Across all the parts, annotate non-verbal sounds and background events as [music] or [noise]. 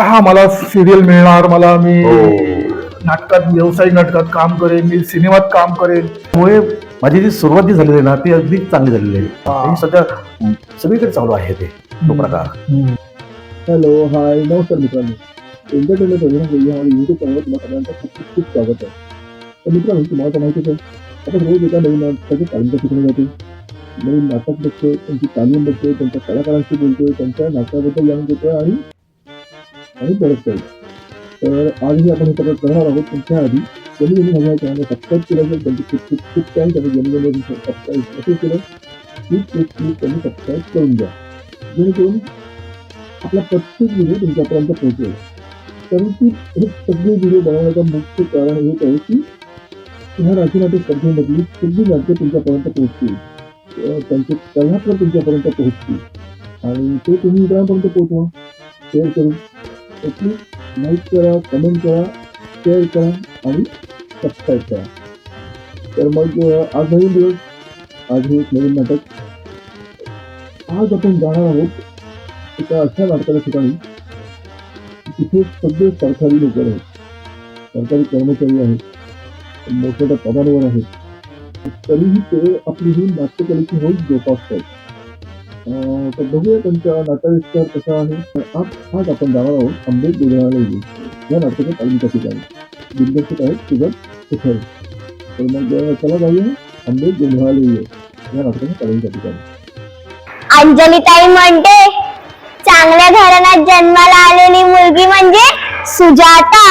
हा मला सिरियल मिळणार मला मी हो. नाटकात व्यावसायिक नाटकात काम करेन मी सिनेमात काम करेन. त्यामुळे माझी जी सुरुवात जी झालेली आहे ना ती अगदी चांगली झालेली आहे. आणि सध्या सगळीकडे चालू आहे ते. तो प्रकार. हॅलो हाय नमस्कार मित्रांनो. एंटरटेनमेंट योजना या युट्यूब चॅनलवर तुम्हाला सगळ्यांचं खूप खूप खूप स्वागत आहे. तर मित्रांनो तुम्हाला तर माहितीच आहे आपण रोज एका नवीन नाटकाची तालीम शिकवली जाते नवीन नाटक बघतोय त्यांची तालीम बघतोय त्यांच्या कलाकारांशी बोलतोय त्यांच्या नाटकाबद्दल जाणून घेतोय आणि आणि बरंच काही तर आजही आपण हे सगळं करणार आहोत. तुमच्या आधी कधी त्यांनी माझ्या चॅनल सबस्क्राईब केलं असेल त्यांची खूप खूप खूप काही त्यांनी ज्यांनी सबस्क्राईब नसेल केलं प्लीज खूप खूप त्यांनी सबस्क्राईब करून द्या. जेणेकरून आपला प्रत्येक व्हिडिओ तुमच्यापर्यंत पोहोचेल. कारण की हे सगळे व्हिडिओ बनवण्याचं मुख्य कारण हेच आहे की ह्या राजनाट्य स्पर्धेमधली सगळी नाट्य तुमच्यापर्यंत पोहोचतील. त्यांचे कलाकार तुमच्यापर्यंत पोहोचतील. आणि ते तुम्ही इतरांपर्यंत पोहोचवा. शेअर करून. प्लीज़ लाईक करा कमेंट करा शेअर करा आणि सबस्क्राईब करा तर मग आज नवीन दिवस आज हे एक नवीन नाटक आज आपण जाणार आहोत एका अशा नाटकाच्या ठिकाणी तिथे सगळे सरकारी लोक आहेत सरकारी कर्मचारी आहेत मोठमोठ्या पदांवर आहेत तरीही ते आपली ही नाट्यकलेची हौस जोपासतात तर बघूया त्यांच्या नाट्यविस्तार कसा आहे. आज आज आपण जाणार आहोत आंबेड गोंधळाला या नाटकाच्या कसे ठिकाणी दिग्दर्शक आहेत सुगत सुखर तर मग अं, चला जाऊया आंबेड गोंधळाला या नाटकाच्या तालमीच्या ठिकाणी अंजली ताई म्हणते चांगल्या घराण्यात जन्माला आलेली मुलगी म्हणजे सुजाता.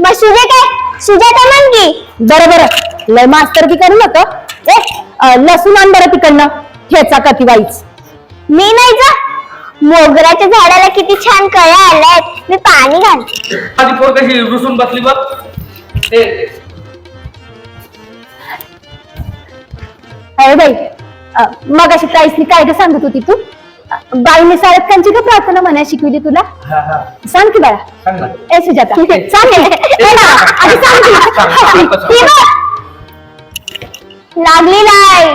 मग सुजे काय? सुजाता म्हण की बरं. लय मास्तर की करू नका ए लसूण आण बरं तिकडनं. ठेचा कती वाईच मी नाही जा. मोगऱ्याच्या झाडाला किती छान कळ्या आल्यात. मी पाणी घालते. माझी पोर कशी रुसून बसली बघ. अरे बाई मग अशी ताईसनी काय ग सांगत होती तू? अं, बाईने साळत कांची का प्रार्थना म्हणाय शिकवली तुला. हा हा. सांग की बाळा. सांग ना. ए सुजाता. सांग की. ए ना, आधी सांग की. सांग, सांग, सांग. ती बघ. लागली लाय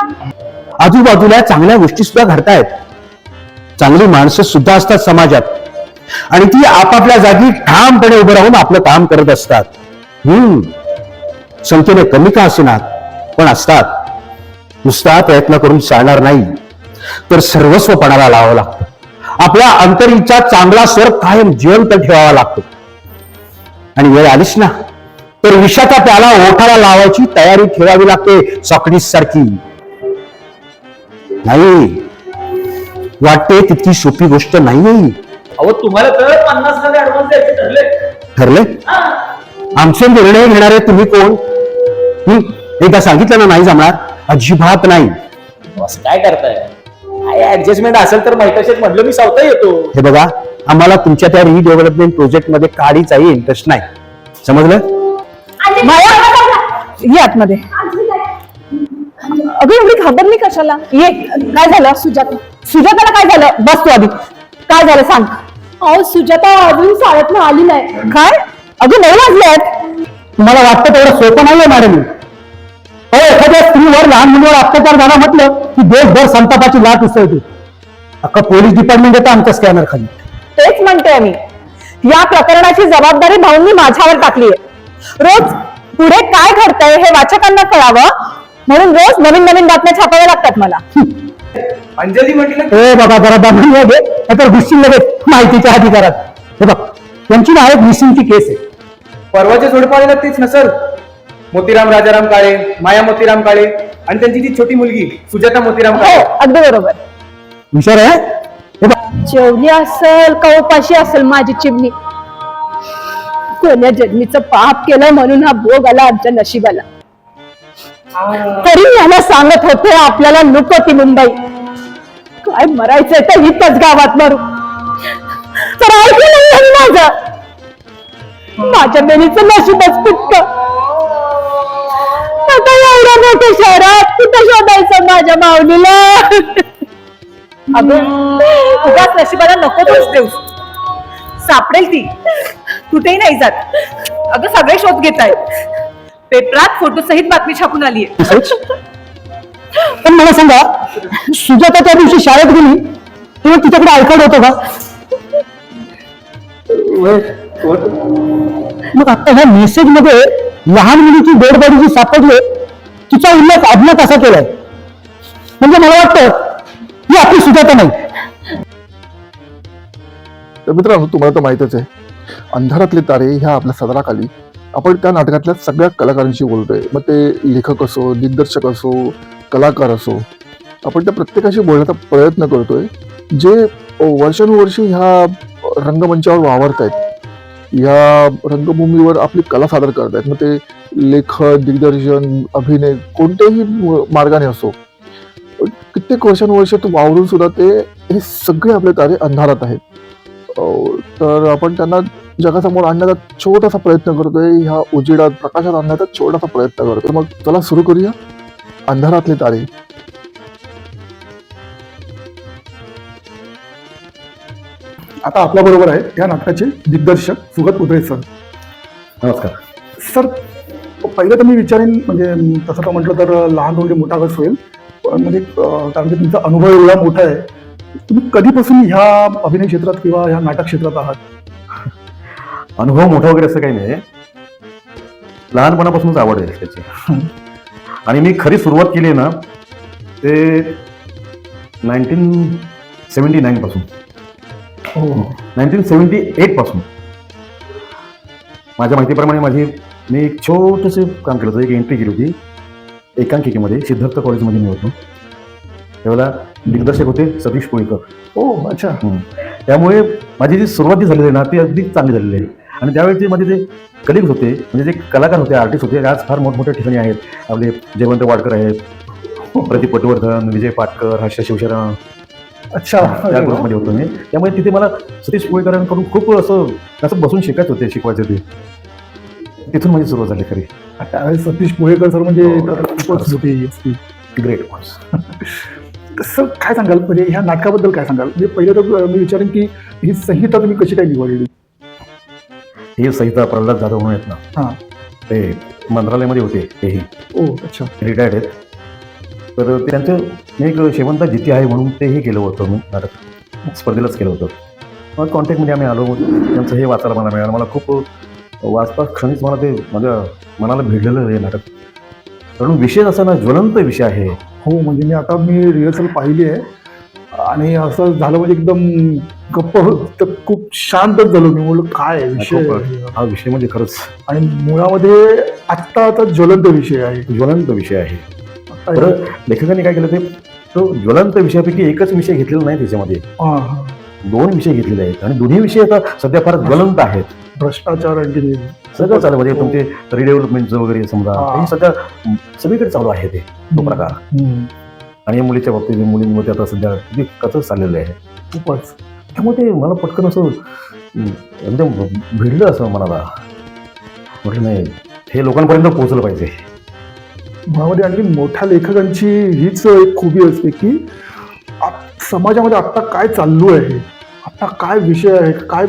आजूबाजूला चांगल्या गोष्टी सुद्धा घडतायत. चांगली माणसं सुद्धा असतात समाजात. आणि ती आपापल्या जागी ठामपणे उभं राहून आपलं काम करत असतात. हम्म. संख्येने कमी का असेनात पण असतात. नुसता प्रयत्न करून चालणार नाही. तर सर्वस्वपणाला लावावं लागतं. आपल्या अंतरीचा चांगला स्वर कायम जिवंत ठेवावा लागतो. आणि वेळ आलीच ना? तर विषाचा त्याला ओठाला लावायची तयारी ठेवावी लागते सॉक्रेटिस सारखी नाही. वाटते तितकी सोपी गोष्ट नाही अहो तुम्हाला तर पन्नास हजार ऍडव्हान्स द्यायचे ठरले? ठरले? आमचे निर्णय घेणारे तुम्ही कोण? हं? एकदा सांगितलं ना नाही जमणार? अजिबात नाही. असं काय करताय? काय ऍडजस्टमेंट असेल तर माहिती म्हटलं मी सावता येतो. हे बघा आम्हाला तुमच्या त्या रिडेव्हलपमेंट प्रोजेक्टमध्ये काडीचाही इंटरेस्ट नाही. समजलं? माया ये आतमध्ये. अगं एवढी घाबरली कशाला? ये काय झालं? सुजाता सुजाताला काय झालं? बस तू आधी. काय झालं सांग. अहो सुजाता अजून शाळेत आली नाही. काय? अगं नाही वाजले आहेत. तुम्हाला वाटतं तेवढं सोपं नाहीये मॅडम. अहो एखाद्या स्त्रीवर लहान मुलीवर अत्याचार झाला म्हटलं की देशभर संतापाची लाट उसळते. अख्खा पोलीस डिपार्टमेंट येतं आमच्या स्कॅनर खाली. तेच म्हणते मी. या प्रकरणाची जबाबदारी भाऊंनी माझ्यावर टाकली आहे रोज पुढे काय घडतंय हे वाचकांना कळावं म्हणून रोज नवीन नवीन बातम्या छापाव्या लागतात मला. अंजली म्हटलं ए बाबा जरा दमन घे तर घुसतील लगेच माहितीच्या अधिकारात. हे बघ त्यांची ना एक मिसिंगची केस आहे. परवाच्या जोडपाळीला तीच ना सर. मोतीराम राजाराम काळे माया मोतीराम काळे आणि त्यांची ती छोटी मुलगी सुजाता मोतीराम हो काळे अगदी बरोबर. विचार आहे हे बघ. जेवली असेल का उपाशी असेल माझी चिमणी. कोण्या जन्मीचं पाप केलं म्हणून हा भोग आला आमच्या नशिबाला. तरी मला सांगत होते आपल्याला नको ती मुंबई. काय मरायचंय तर इथंच गावात मरू. तर ऐकलं माझ्या बहिणीचं नशीबच पिटक आता एवढ्या मोठ्या शहरात कुठं शोधायचं माझ्या माऊलीला? अगं उगाच नशिबाला नको तोच देऊस. सापडेल ती. कुठेही नाही जात. अगं सगळे शोध घेत आहेत पेपरात फोटो सहित बातमी छापून आली? पण मला सांगा सुजाता त्या दिवशी शाळेत गेली तेव्हा तिच्याकडे आयकार्ड होतं का? मग आता ह्या मेसेजमध्ये लहान मुलीची डेड बॉडी जी सापडली तिचा उल्लेख अज्ञात कसा केलाय. म्हणजे मला वाटतं ही आपली सुजाता नाही. तर मित्रांनो तुम्हाला तर माहितच आहे अंधारातले तारे ह्या आपल्या सदराखाली आपण त्या नाटकातल्या सगळ्या कलाकारांशी बोलतोय. मग ते लेखक असो दिग्दर्शक असो कलाकार असो आपण त्या प्रत्येकाशी बोलण्याचा प्रयत्न करतोय. जे वर्षानुवर्ष ह्या रंगमंचावर वावरत आहेत या रंगभूमीवर आपली कला सादर करत आहेत मग ते लेखन दिग्दर्शन अभिनय कोणत्याही मार्गाने असो कित्येक वर्षानुवर्ष तो वावरून सुद्धा ते हे सगळे आपले तारे अंधारात आहेत. तर आपण त्यांना जगासमोर आणण्याचा छोटासा प्रयत्न करतोय. ह्या उजेडात प्रकाशात आणण्याचा छोटासा प्रयत्न करतोय. मग चला सुरू करूया. अंधारातले तारे. आता आपल्या बरोबर आहे या नाटकाचे दिग्दर्शक सुगत पुतळे सर. नमस्कार. सर पहिलं तर मी विचारेन म्हणजे तसं तर म्हटलं तर लहान म्हणजे मोठा कसं होईल पण म्हणजे कारण की तुमचा अनुभव एवढा मोठा आहे तुम्ही कधीपासून ह्या अभिनय क्षेत्रात किंवा ह्या नाटक क्षेत्रात आहात? अनुभव मोठा वगैरे असं काही नाही. लहानपणापासूनच आवड आहे त्याची. आणि मी खरी सुरुवात केली ना ते नाईन्टीन सेवन्टी नाईन पासून हो. नाईन्टीन सेवन्टी एटपासून माझ्या माहितीप्रमाणे माझी मी एक छोटंसं काम केलं होतं एक एंट्री केली होती एकांकिकेमध्ये सिद्धार्थ कॉलेजमध्ये मी होतो. त्यावेळेला दिग्दर्शक होते सतीश कोळीकर. हो अच्छा. त्यामुळे माझी जी सुरुवात जी झालेली आहे ना ती अगदी चांगली झालेली आहे. आणि त्यावेळी माझे जे कलिग्स होते म्हणजे जे कलाकार होते आर्टिस्ट होते आज फार मोठमोठ्या ठिकाणी आहेत. आपले जयवंत वाडकर आहेत प्रदीप पटवर्धन विजय पाटकर हर्ष शिवशरण. अच्छा. त्या ग्रुपमध्ये होतो मी. त्यामुळे तिथे मला सतीश कोळीकरांकडून खूप असं असं बसून शिकायचं होते शिकवायचे ते तिथून माझी सुरुवात झाली खरी. सतीश पोहेकर सर म्हणजे ग्रेट [laughs] सर काय सांगाल? म्हणजे ह्या नाटकाबद्दल काय सांगाल? म्हणजे पहिलं तर मी विचारेन की ही संहिता तुम्ही कशी काय निवडली? हे संहिता प्रल्हाद जाधव म्हणून आहेत ना. हां. ते मंत्रालयामध्ये होते तेही. ओ अच्छा. रिटायर्ड आहेत. तर त्यांचं एक शेवंता जिती आहे म्हणून तेही केलं होतं मी नाटक. स्पर्धेलाच केलं होतं. मग कॉन्टॅक्टमध्ये आम्ही आलो. त्यांचं हे वाचायला मला मिळालं. मला खूप वाचता क्षणीच मला ते माझ्या मनाला भिडलेलं हे नाटक. कारण विषय असा ना ज्वलंत विषय आहे. हो म्हणजे मी आता मी रिहर्सल पाहिली आहे. आणि असं झालं म्हणजे एकदम गप्प तर खूप शांतच झालो मी. बोललो काय विषय? खूप- हा विषय म्हणजे खरंच आणि मुळामध्ये आत्ता आता ज्वलंत विषय आहे. ज्वलंत विषय आहे. तर लेखकांनी काय केलं ते तो ज्वलंत विषयापैकी एकच विषय घेतलेला नाही त्याच्यामध्ये. हां, हां. दोन विषय घेतलेले आहेत आणि दोन्ही विषय आता सध्या फार ज्वलंत आहेत. भ्रष्टाचार आणि सगळं चालू. म्हणजे तुमचे रिडेव्हलपमेंटचं वगैरे समजा हा. सध्या सगळीकडे चालू आहे ते. तो प्रकार. आणि या मुलीच्या बाबतीत मुलींमध्ये आता सध्या किती कथच चाललेलं आहे. खूपच. त्यामुळे ते मला पटकन असं एकदम भिडलं असं मनाला. म्हटलं नाही हे लोकांपर्यंत पोहोचलं पाहिजे. मुळामध्ये आणखी मोठ्या लेखकांची हीच एक खूबी असते की समाजामध्ये आत्ता काय चालू आहे आत्ता काय विषय आहे? काय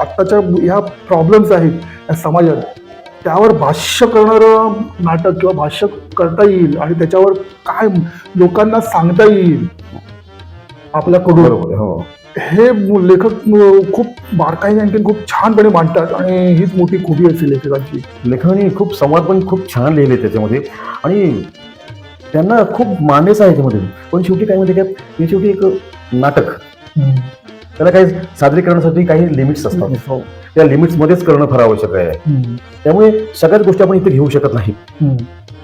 आत्ताच्या ह्या प्रॉब्लेम्स आहेत या समाजात. त्यावर भाष्य करणारं नाटक किंवा भाष्य करता येईल आणि त्याच्यावर काय लोकांना सांगता येईल आपल्याकडून? हो. हे लेखक खूप बारकाईने आणखी खूप छानपणे मांडतात आणि हीच मोठी खूबी असते लेखकांची लेखकांनी खूप संवाद पण खूप छान लिहिले त्याच्यामध्ये. आणि त्यांना खूप मान्यच आहे त्यामध्ये पण शेवटी काय म्हणजे काय हे शेवटी एक नाटक. त्याला काही सादरीकरणासाठी काही लिमिट्स असतात. हो. त्या लिमिट्समध्येच करणं फार आवश्यक आहे. त्यामुळे सगळ्याच गोष्टी आपण इथे घेऊ शकत नाही.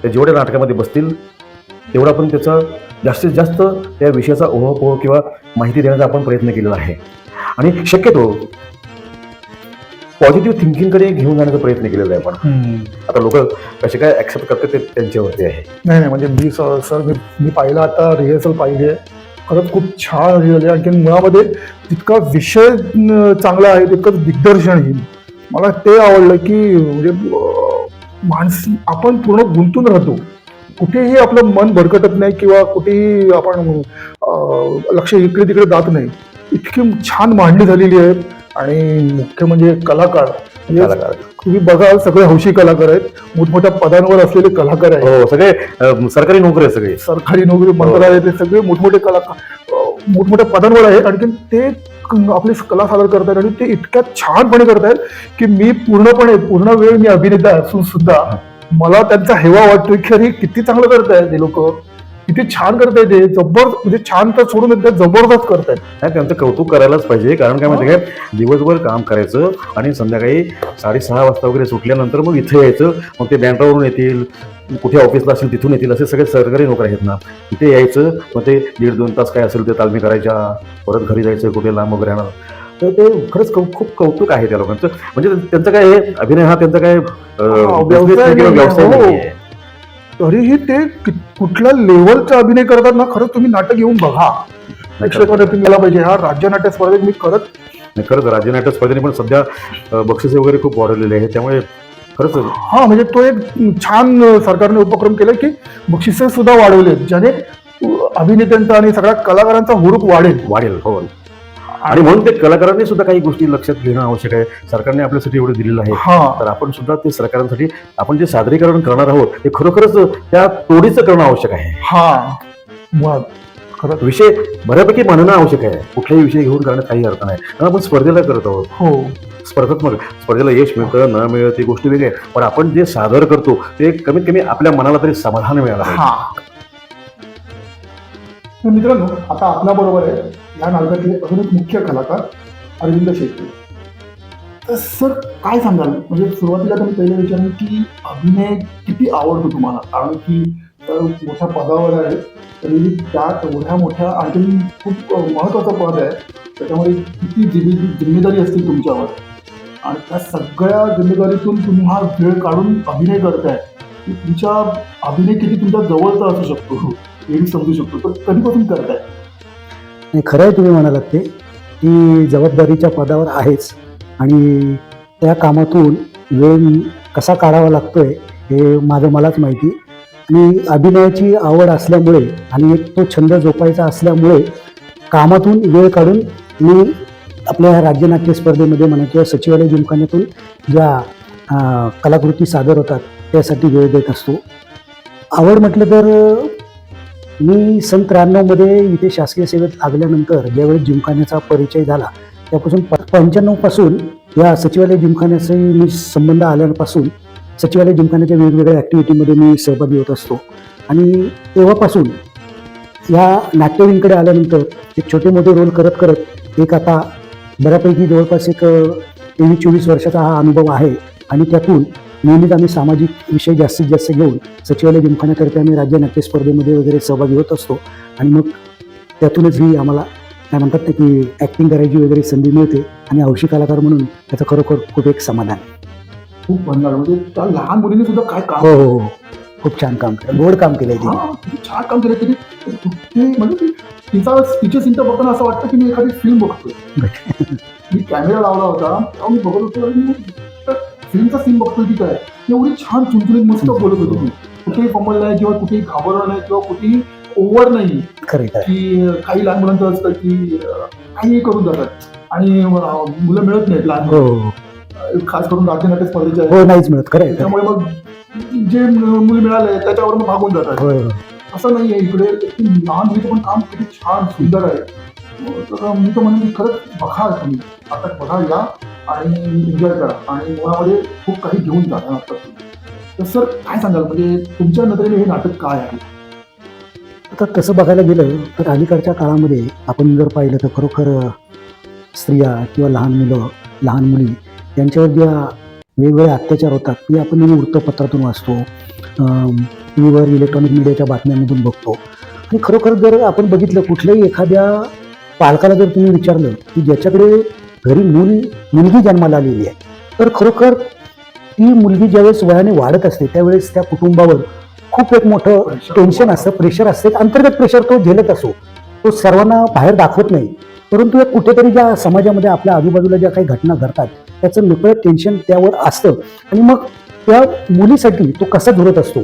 त्या जेवढ्या नाटकामध्ये बसतील तेवढा आपण त्याचा जास्तीत जास्त त्या विषयाचा ओहोपोह किंवा माहिती देण्याचा आपण प्रयत्न केलेला आहे. आणि शक्यतो पॉझिटिव्ह थिंकिंगकडे घेऊन जाण्याचा प्रयत्न केलेला आहे आपण. आता लोक कसे काय ऍक्सेप्ट करतात ते त्यांच्यावरती आहे. नाही नाही म्हणजे मी सर मी मी पाहिलं आता रिहर्सल आहे खरंच खूप छान रिहर्सल आहे. आणखी मुळामध्ये जितका विषय चांगला आहे तितकंच दिग्दर्शनही मला ते आवडलं की म्हणजे माणस आपण पूर्ण गुंतून राहतो. कुठेही आपलं मन भरकटत नाही किंवा कुठेही आपण लक्ष इकडे तिकडे जात नाही. इतकी छान मांडणी झालेली आहे. आणि मुख्य म्हणजे कलाकार कलाकार. तुम्ही बघा सगळे हौशी कलाकार आहेत. मोठमोठ्या पदांवर असलेले कलाकार आहेत. हो सगळे अं, सरकारी नोकरी आहे सगळे. सरकारी नोकरी मंत्रालय ते सगळे मोठमोठे कलाकार अं, मोठमोठ्या पदांवर आहेत. आणखी ते क- आपली कला सादर करतायत आणि ते इतक्या छानपणे करतायत की मी पूर्णपणे पूर्ण वेळ मी अभिनेता असून सुद्धा मला त्यांचा हेवा वाटतोय की अरे किती चांगलं करतायत ते लोक. किती छान करतायत ते. जबर म्हणजे छान तर सोडून एकदम जबरदस्त करतायत. नाही त्यांचं कौतुक करायलाच पाहिजे. कारण काय माहिती काय दिवसभर काम करायचं आणि संध्याकाळी साडेसहा वाजता वगैरे सुटल्यानंतर मग इथे यायचं. मग ते बँड्रावरून येतील कुठे ऑफिसला असेल तिथून येतील असे सगळे सरकारी नोकरी आहेत ना. इथे यायचं मग ते दीड दोन तास काय असेल ते तालमी करायच्या परत घरी जायचं कुठे लांब वगैरे राहणार. तर ते खरंच कौ खूप कौतुक आहे त्या लोकांचं. म्हणजे त्यांचं काय हे अभिनय हा त्यांचा काय व्यवसाय तरीही ते कुठल्या लेवलचा अभिनय करतात ना खरंच तुम्ही नाटक येऊन बघा. तुम्ही यायला पाहिजे हा राज्य नाट्य स्पर्धेत मी करत नाही, खरंच राज्यनाट्य स्पर्धेने पण सध्या बक्षिसे वगैरे खूप वाढवलेले आहेत. त्यामुळे खरंच हा म्हणजे तो एक छान सरकारने उपक्रम केला की बक्षिसे सुद्धा वाढवले ज्याने अभिनेत्यांचा आणि सगळ्या कलाकारांचा हुरूप वाढेल. वाढेल हो. आणि म्हणून ते कलाकारांनी सुद्धा काही गोष्टी लक्षात घेणं आवश्यक आहे. सरकारने आपल्यासाठी एवढं दिलेलं आहे. हा. तर आपण सुद्धा ते सरकारांसाठी आपण जे सादरीकरण करणार आहोत ते खरोखरच त्या तोडीचं करणं आवश्यक आहे. हा. खरंच विषय बऱ्यापैकी मांडणं आवश्यक आहे. कुठलाही विषय घेऊन करण्यात काही अर्थ नाही. कारण आपण स्पर्धेला करत आहोत. हो. स्पर्धात्मक स्पर्धेला यश मिळतं न मिळतं ती गोष्ट वेगळी आहे. पण आपण जे सादर करतो ते कमीत कमी आपल्या मनाला तरी समाधान मिळालं. हा. मित्रांनो आता आपल्या बरोबर आहे या नाटकातले अजून एक मुख्य कलाकार अरविंद शेट्टी. तर सर काय सांगाल? म्हणजे सुरुवातीला तुम्ही पहिले विचारलं की अभिनय किती आवडतो तुम्हाला? कारण की मोठ्या पदावर आहे तरी त्या एवढ्या मोठ्या आणखी खूप महत्वाचं पद आहे. त्याच्यामध्ये किती जिम्मे जिम्मेदारी असते तुमच्यावर. आणि त्या सगळ्या जिम्मेदारीतून तुम्ही हा वेळ काढून अभिनय करताय. की तुमच्या अभिनय किती तुमच्या जवळचा असू शकतो हे मी समजू शकतो. तर कधीपासून करताय? आणि खरं आहे तुम्ही म्हणालात ते की जबाबदारीच्या पदावर आहेच. आणि त्या कामातून वेळ कसा काढावा लागतो आहे हे माझं मलाच माहिती. आणि अभिनयाची आवड असल्यामुळे आणि एक तो छंद जोपायचा असल्यामुळे कामातून वेळ काढून मी आपल्या ह्या राज्यनाट्य स्पर्धेमध्ये म्हणा किंवा सचिवालय जिमखान्यातून ज्या कलाकृती सादर होतात त्यासाठी वेळ देत असतो. आवड म्हटलं तर मी सन त्र्याण्णवमध्ये इथे शासकीय सेवेत लागल्यानंतर ज्यावेळी जिमखान्याचा परिचय झाला त्यापासून पंच्याण्णवपासून या सचिवालय जिमखान्याचे मी संबंध आल्यापासून सचिवालय जिमखान्याच्या वेगवेगळ्या ॲक्टिव्हिटीमध्ये मी सहभागी होत असतो. आणि तेव्हापासून या नाट्यविंकडे आल्यानंतर एक छोटे मोठे रोल करत करत एक आता बऱ्यापैकी जवळपास एक तेवीस चोवीस वर्षाचा हा अनुभव आहे. आणि त्यातून नेहमीच आम्ही सामाजिक विषय जास्तीत जास्त घेऊन सचिवालय जिमखान्यातर्फे आम्ही राज्य नाट्य स्पर्धेमध्ये वगैरे सहभागी होत असतो. आणि मग त्यातूनच ही आम्हाला काय म्हणतात ना की ॲक्टिंग करायची वगैरे संधी मिळते आणि हौशी कलाकार म्हणून त्याचं खरोखर खूप एक समाधान आहे. खूप म्हणणार म्हणजे त्या लहान मुलीने सुद्धा काय काम हो हो हो. खूप छान काम केलं. गोड काम केलंय तिने. हा, किती छान काम केलं तिने. ते म्हणजे ती- तिचा तिचे तर बघताना असं वाटतं की मी एखादी फिल्म बघतोय. मी कॅमेरा लावला होता तेव्हा मी बघत होतो आणि मी फिल्मचा सीन बघतोय की काय? एवढी छान चुनचुनीत मस्त बोलत होती ती कुठेही फंबल नाही किंवा कुठेही घाबरलं नाही किंवा कुठेही ओव्हर नाही. की काही लहान मुलांचं असतं की अं, काहीही करून जातात. आणि मुलं मिळत नाहीत लहान हो. खास करून राज्यनाट्य स्पर्धेच्या हो नाहीच मिळत. खरं आहे आहे. त्यामुळे मग जे मुली मिळाले त्याच्यावर मग भागून जातात. असं नाहीये इकडे. ती लहान मुलीचं पण काम किती छान सुंदर आहे. तर मी तर म्हणेन की खरंच बघा तुम्ही. आता बघा या आणि एन्जॉय करा. आणि मनामध्ये खूप काही घेऊन जा नाटकातून तर सर काय सांगाल? म्हणजे तुमच्या नजरेने हे नाटक काय आहे? आता तसं बघायला गेलं तर अलीकडच्या काळामध्ये आपण जर पाहिलं तर खरोखर स्त्रिया किंवा लहान मुलं लहान मुली यांच्यावर ज्या वेगवेगळे अत्याचार होतात ते आपण वृत्तपत्रातून वाचतो टी व्हीवर इलेक्ट्रॉनिक मीडियाच्या बातम्यांमधून बघतो. आणि खरोखर जर आपण बघितलं कुठल्याही एखाद्या पालकाला जर तुम्ही विचारलं की ज्याच्याकडे घरी मूल मुलगी जन्माला आलेली आहे. तर खरोखर ती मुलगी ज्यावेळेस वयाने वाढत असते त्यावेळेस त्या कुटुंबावर खूप एक मोठं टेन्शन असतं प्रेशर असतं. एक अंतर्गत प्रेशर तो झेलत असो. तो सर्वांना बाहेर दाखवत नाही. परंतु एक कुठेतरी ज्या समाजामध्ये आपल्या आजूबाजूला ज्या काही घटना घडतात त्याचं नकळत टेन्शन त्यावर असतं. आणि मग त्या मुलीसाठी तो कसा झुरत असतो?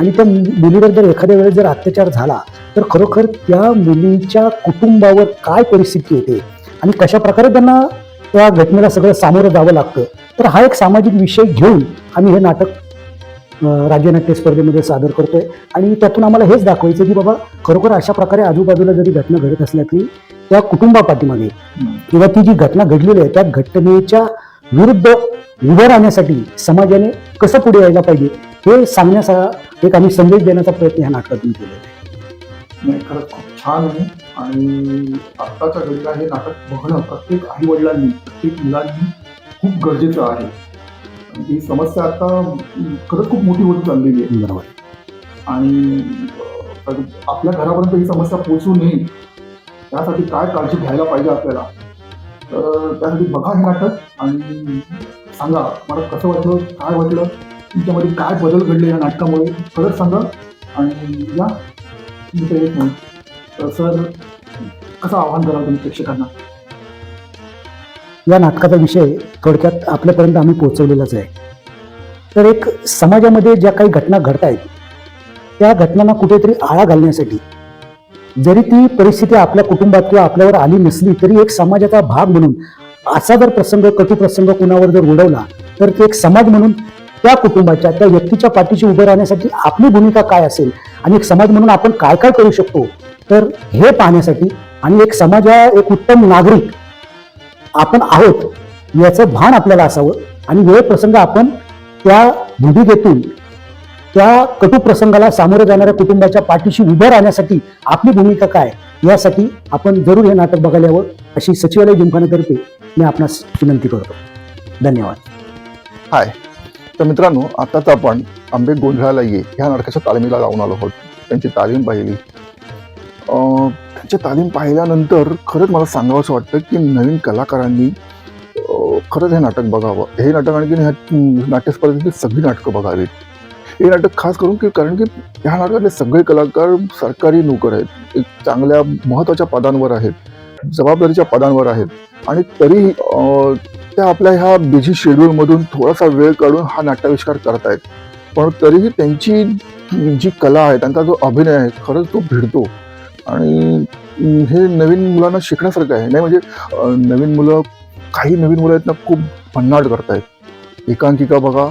आणि त्या मुलीवर जर एखाद्या वेळेस जर अत्याचार झाला तर खरोखर त्या मुलीच्या कुटुंबावर काय परिस्थिती येते? आणि कशा प्रकारे त्यांना त्या घटनेला सगळं सामोरं जावं लागतं. तर हा एक सामाजिक विषय घेऊन आम्ही हे नाटक राज्य राज्यनाट्य स्पर्धेमध्ये सादर करतोय. आणि त्यातून आम्हाला हेच दाखवायचं की बाबा खरोखर अशा प्रकारे आजूबाजूला जरी घटना घडत असल्या तरी त्या कुटुंबापाठीमागे किंवा ती जी घटना घडलेली आहे त्या घटनेच्या विरुद्ध उभं राहण्यासाठी समाजाने कसं पुढे यायला पाहिजे हे सांगण्याचा एक आम्ही संदेश देण्याचा प्रयत्न ह्या नाटकातून केलेला आहे. खरंच खूप छान आहे. आणि आत्ताच्या घडीला हे नाटक बघणं प्रत्येक आई वडिलांनी प्रत्येक मुलांनी खूप गरजेचं आहे. ही समस्या आता खरंच खूप मोठी होत चाललेली आहे. बरोबर. आणि आपल्या घरापर्यंत ही समस्या पोहोचू नये त्यासाठी काय काळजी घ्यायला पाहिजे आपल्याला? तर त्यासाठी बघा हे नाटक आणि सांगा मला कसं वाटलं काय वाटलं तुमच्यामध्ये काय बदल घडले या नाटकामुळे? खरंच सांगा आणि या मी तर एक. तर सर कसं आव्हान कराल तुम्ही प्रेक्षकांना? या नाटकाचा विषय थोडक्यात आपल्यापर्यंत आम्ही पोहोचवलेलाच आहे. तर एक समाजामध्ये ज्या काही घटना घडत आहेत त्या घटनांना कुठेतरी आळा घालण्यासाठी जरी ती परिस्थिती आपल्या कुटुंबात किंवा आपल्यावर आली नसली तरी एक समाजाचा भाग म्हणून असा जर प्रसंग कटू प्रसंग कुणावर जर उडवला तर ते एक समाज म्हणून त्या कुटुंबाच्या त्या व्यक्तीच्या पाठीशी उभं राहण्यासाठी आपली भूमिका काय असेल आणि एक समाज म्हणून आपण काय काय करू शकतो तर हे पाहण्यासाठी आणि एक समाजा एक उत्तम नागरिक आपण आहोत याचं भान आपल्याला असावं. आणि वेळ प्रसंग आपण त्या भूमिकेतून त्या कटू प्रसंगाला सामोरं जाणाऱ्या कुटुंबाच्या पाठीशी उभं राहण्यासाठी आपली भूमिका काय? यासाठी आपण जरूर हे नाटक बघायला यावं अशी सचिवालय जिमखानातर्फे मी आपणास विनंती करतो. धन्यवाद. हाय. तर मित्रांनो आताच आपण आंबे गोंधळाला ये ह्या नाटकाच्या तालमीला जाऊन आलो आहोत. त्यांची तालीम पाहिली त्याची तालीम पाहिल्यानंतर खरंच मला सांगावंसं वाटतं की नवीन कलाकारांनी खरंच हे नाटक बघावं. हे नाटक आणखी ह्या नाट्यस्पर्धेतली सगळी नाटकं बघावीत. हे नाटक खास करून की कारण की ह्या नाटकातले सगळे कलाकार सरकारी नोकर आहेत. एक चांगल्या महत्त्वाच्या पदांवर आहेत जबाबदारीच्या पदांवर आहेत. आणि तरी त्या आपल्या ह्या बिझी शेड्यूलमधून थोडासा वेळ काढून हा नाट्याविष्कार करतायत. पण तरीही त्यांची जी कला आहे त्यांचा जो अभिनय आहे खरंच तो भिडतो. आणि हे नवीन मुलांना शिकण्यासारखं आहे. नाही म्हणजे नवीन मुलं काही नवीन मुलं आहेत ना खूप भन्नाट करतायत. एकांकिका बघा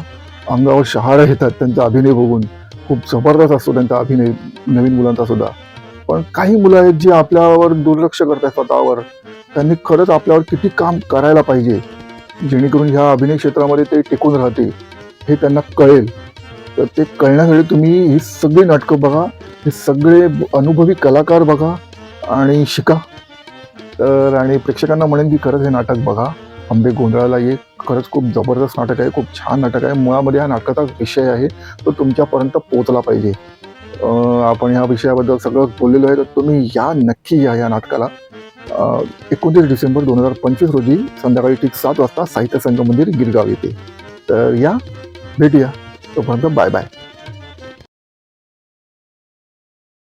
अंगावर शहारा येतात त्यांचा अभिनय बघून. खूप जबरदस्त असतो त्यांचा अभिनय नवीन मुलांचा सुद्धा. पण काही मुलं आहेत जी आपल्यावर दुर्लक्ष करतात स्वतःवर. त्यांनी खरंच आपल्यावर किती काम करायला पाहिजे जेणेकरून ह्या अभिनय क्षेत्रामध्ये ते टिकून राहते हे त्यांना कळेल. तर ते कळण्यासाठी तुम्ही ही सगळी नाटकं बघा हे सगळे अनुभवी कलाकार बघा आणि शिका. तर आणि प्रेक्षकांना म्हणेन की खरंच हे नाटक बघा. आंबे गोंधळाला ये खरंच खूप जबरदस्त नाटक आहे खूप छान नाटक आहे. मुळामध्ये हा नाटकाचा विषय आहे तो तुमच्यापर्यंत पोचला पाहिजे. आपण ह्या विषयाबद्दल सगळं बोललेलो आहे तर तुम्ही या नक्की या या नाटकाला. एकोणतीस डिसेंबर दोन हजार पंचवीस रोजी संध्याकाळी ठीक सात वाजता साहित्य संघ मंदिर गिरगाव येते तर या भेटूया. Tuần Hoàng thứ bảy bạn.